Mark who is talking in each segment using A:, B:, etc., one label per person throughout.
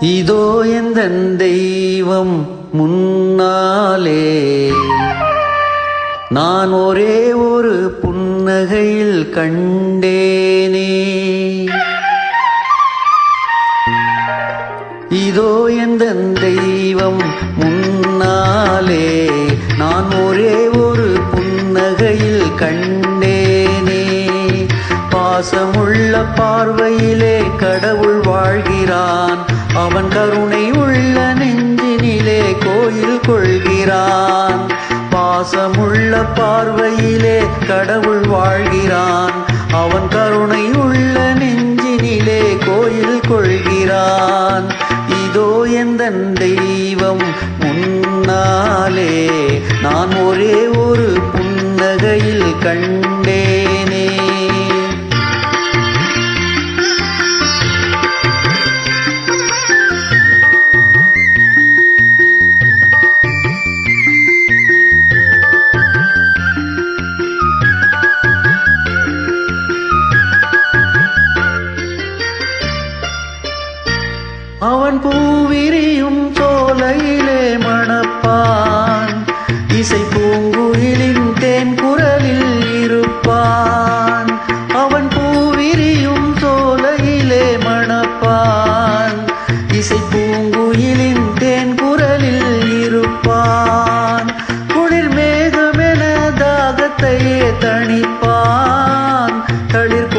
A: இதோ எந்த தெய்வம் முன்னாலே. நான் ஒரே ஒரு புன்னகையில் கண்டேனே. இதோ எந்த தெய்வம் முன்னாலே. நான் ஒரே அவன் கருணை உள்ள நெஞ்சினிலே கோயில் கொள்கிறான். பாசமுள்ள பார்வையிலே கடவுள் வாழ்கிறான். அவன் கருணை உள்ள நெஞ்சினிலே கோயில் கொள்கிறான். இதோ எந்த தெய்வம் முன்னாலே நான் ஒரே ஒரு புன்னகையில் கண்டேனே. பூவிரியும் சோலையிலே மணப்பான். இசை பூங்குயிலின் தேன் குரலில் இருப்பான். அவன் பூவிரியும் சோலையிலே மணப்பான். இசை பூங்குயிலின் தேன் குரலில் இருப்பான். குளிர் மேகமென தாகத்தையே தணிப்பான். தளிர்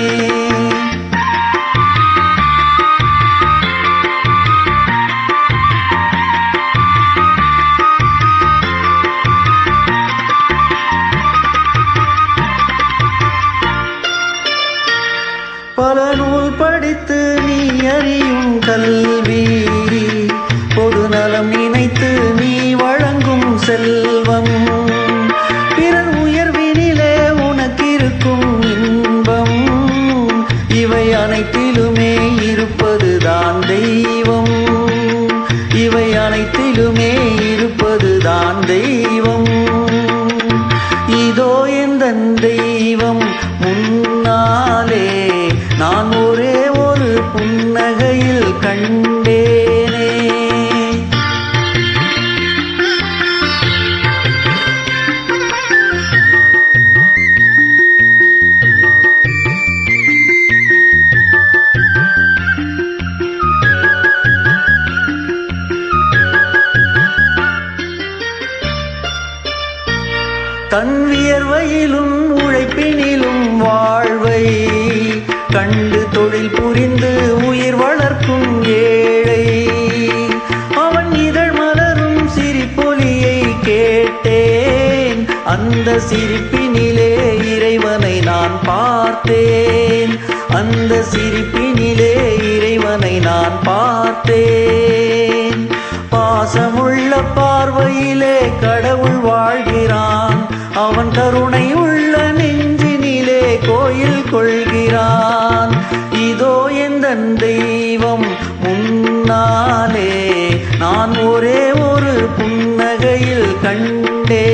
A: நூல் படித்து நீ அறியும் கல்வி. பொது நலம் நினைத்து நீ வழங்கும் செல்வம். பிறர் உயர்வினிலே உனக்கிருக்கும் இன்பம். இவை அனைத்திலுமே இருப்பதுதான் தெய்வம். இவை அனைத்திலுமே இருப்பதுதான் தெய்வம். இதோ எந்த தெய்வம் முன்னாலே நான் தன் வியர்வையிலும் உழைப்பினிலும் வாழ்வை கண்டு தொழில் புரிந்து உயிர் வளர்க்கும் ஏழை. அவன் இதழ் மலரும் சிரிப்பொலியை கேட்டேன். அந்த சிரிப்பினிலே இறைவனை நான் பார்த்தேன். அந்த சிரிப்பினிலே இறைவனை நான் பார்த்தேன். பாசமுள்ள நான் இதோ எந்த தெய்வம் முன்னாலே நான் ஒரே ஒரு புன்னகையில் கண்டே